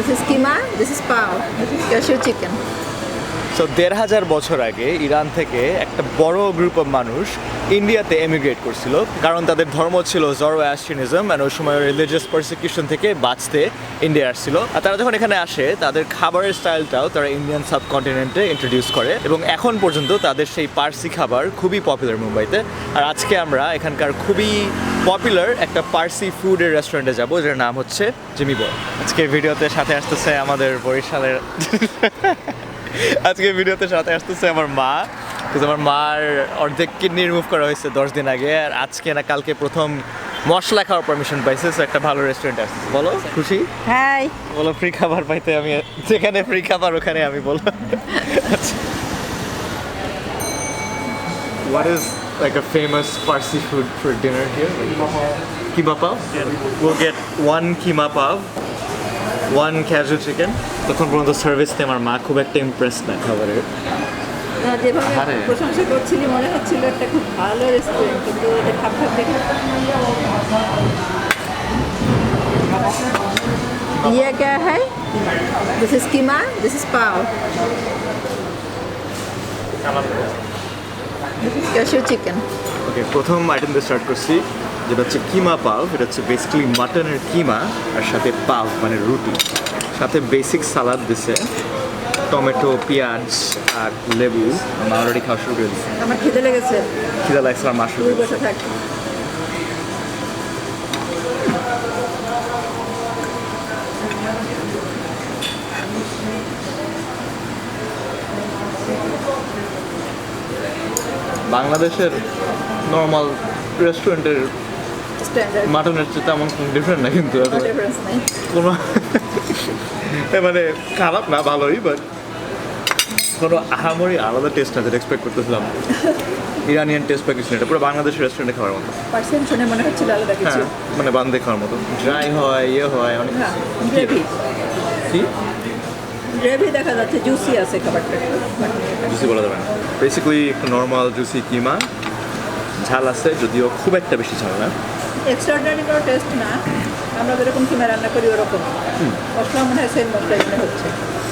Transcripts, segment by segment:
This is keema, this is is cashew chicken. So দেড় হাজার বছর আগে ইরান থেকে একটা বড় গ্রুপ অফ মানুষ ইন্ডিয়াতে এমিগ্রেট করছিল। কারণ তাদের ধর্ম ছিল জরো অ্যাস্ট্রিনিজম অ্যান্ড ওই সময় রিলিজিয়াস পারসিকিউশন থেকে বাঁচতে ইন্ডিয়া আসছিল। আর তারা যখন এখানে আসে, তাদের খাবারের স্টাইলটাও তারা ইন্ডিয়ান সাবকন্টিনেন্টে ইন্ট্রোডিউস করে এবং এখন পর্যন্ত তাদের সেই পার্সি খাবার খুবই পপুলার মুম্বাইতে। আর আজকে আমরা এখানকার খুবই পপুলার একটা পার্সি ফুডের রেস্টুরেন্টে যাব যার নাম হচ্ছে জিমি বয় আজকের ভিডিওতে সাথে আসতেছে আমাদের বরিশালের আজকে ভিডিওতে সাথে আসতেছে আমার মা কিন্তু আমার মার অর্ধেক কিডনি রিমুভ করা হয়েছে দশ দিন আগে আর আজকে না কালকে প্রথম মশলা খাওয়ার পারমিশন পাইছে একটা ভালো রেস্টুরেন্ট আসছে বলো খুশি Hi. বলো ফ্রি খাবার পাইতে আমি যেখানে ফ্রি খাবার ওখানে আমি বলো What is like a famous Farsi food for dinner here? Keema pav? We'll get one keema pav, one cashew chicken. তখন পর্যন্ত সার্ভিসতে আমার মা খুব একটা ইমপ্রেস না খাবারের না, যেভাবে আরে। প্রশংসা করছিলি মনে হচ্ছিল একটা খুব ভালো রেস্টুরেন্ট কিন্তু ওদের খাপ খাপ দেখে ये क्या है this is keema this is pav this is cashew chicken okay প্রথম আইটেম দিয়ে স্টার্ট করছি যেটা হচ্ছে কিমা পাভ এটা হচ্ছে বেসিক্যালি মাটনের কিমা আর সাথে পাভ মানে রুটি। সাথে বেসিক সালাদ দিছে টমেটো পেঁয়াজ আর লেবু। আমরা অলরেডি খাওয়া শুরু করে দিচ্ছি আমার খিদে লেগেছে। খিদা লাগছে বসে থাক। বাংলাদেশের নর্মাল রেস্টুরেন্টের স্ট্যান্ডার্ড মাটনের চেয়ে তেমন ডিফারেন্ট না কিন্তু ডিফারেন্স নেই। কোনো মানে খারাপ না ভালোই বাট কোনো আহামরি আলাদা টেস্ট না যেটা এক্সপেক্ট করতেছিলাম। ইরানিয়ান টেস্ট না, এটা পুরো বাংলাদেশের রেস্টুরেন্টে খাওয়ার মতো। পার্সেন্ট শুনে মনে হচ্ছিল আলাদা কিছু। হ্যাঁ মানে বান্ধে খাওয়ার মতো। ড্রাই হয় ইয়ে হয় অনেক হ্যাঁ গ্রেভি কি? গ্রেভি দেখা যাচ্ছে জুসি আছে খাবারটা। জুসি বলা যাবে না। বেসিক্যালি একটু নর্মাল জুসি কিমা। ঝাল আছে যদিও খুব একটা বেশি ঝাল না। এক্সট্রাঅর্ডিনারি কোনো টেস্ট না। আমরা যেরকম কিমা রান্না করি ওরকম। মশলা মনে হয় সেম মশলা মনে হচ্ছে।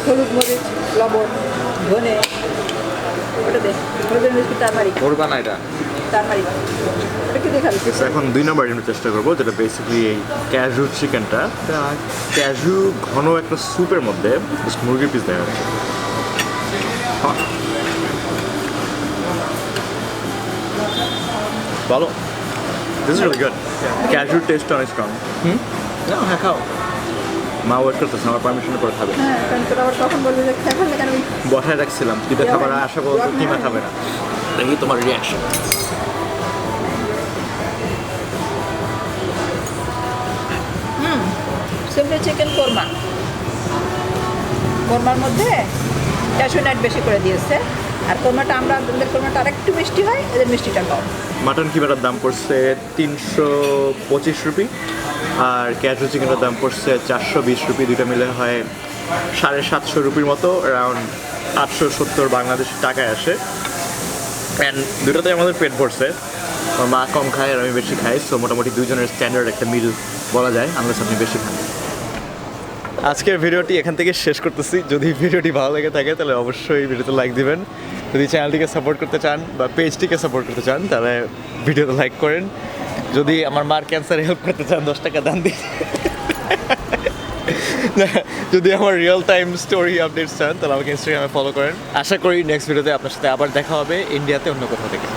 হলুদ মরিচ লবণ ধনে ওটা দে হলুদের মরিচ টারমারিক করবা না এটা? কি দেখাবি? এখন দুই নম্বর আইটেমটা চেষ্টা করব যেটা বেসিক্যালি এই ক্যাজু চিকেনটা ক্যাজু ঘন একটা স্যুপের মধ্যে মুরগির পিস দেওয়া হচ্ছে। হ্যাঁ। ভালো দিস ইজ রিয়েলি গুড ক্যাজুর টেস্ট অনেক স্ট্রং হুম হ্যাঁ খাও। মা ওয়েট করতেছে আমার পারমিশন করে খাবে। হ্যাঁ বসায় রাখছিলাম কিন্তু খাবার আশা করব কিমা খাবে না। দেখি তোমার রিয়াকশন সিম্পলি চিকেন কোরমা কোরমার মধ্যে ক্যাশু নাট বেশি করে দিয়েছে। আর আমরা আমাদের আরেকটু মিষ্টি হয় এদের মিষ্টিটা কম মাটন কিমাটার দাম পড়ছে? তিনশো পঁচিশ রুপি। আর ক্যাজু চিকেনের দাম পড়ছে চারশো বিশ রুপি। দুইটা মিলে হয় সাড়ে সাতশো রুপির মতো অ্যারাউন্ড আটশো সত্তর বাংলাদেশ টাকায় আসে। অ্যান্ড দুটোতে আমাদের পেট ভরছে। মা কম খায় আর আমি বেশি খাই সো মোটামুটি দুজনের স্ট্যান্ডার্ড একটা মিল বলা যায় আমরা আপনি বেশি খাই আজকের ভিডিওটি এখান থেকে শেষ করতেছি। যদি ভিডিওটি ভালো লেগে থাকে, তাহলে অবশ্যই ভিডিওতে লাইক দিবেন। যদি চ্যানেলটিকে সাপোর্ট করতে চান বা পেজটিকে সাপোর্ট করতে চান, তাহলে ভিডিওতে লাইক করেন। যদি আমার মার ক্যান্সারে হেল্প করতে চান, দশ টাকা দান দিন যদি আমার রিয়েল টাইম স্টোরি আপডেটস চান, তাহলে আমাকে ইনস্টাগ্রামে ফলো করেন। আশা করি নেক্সট ভিডিওতে আপনার সাথে আবার দেখা হবে ইন্ডিয়াতে অন্য কোথাও থেকে।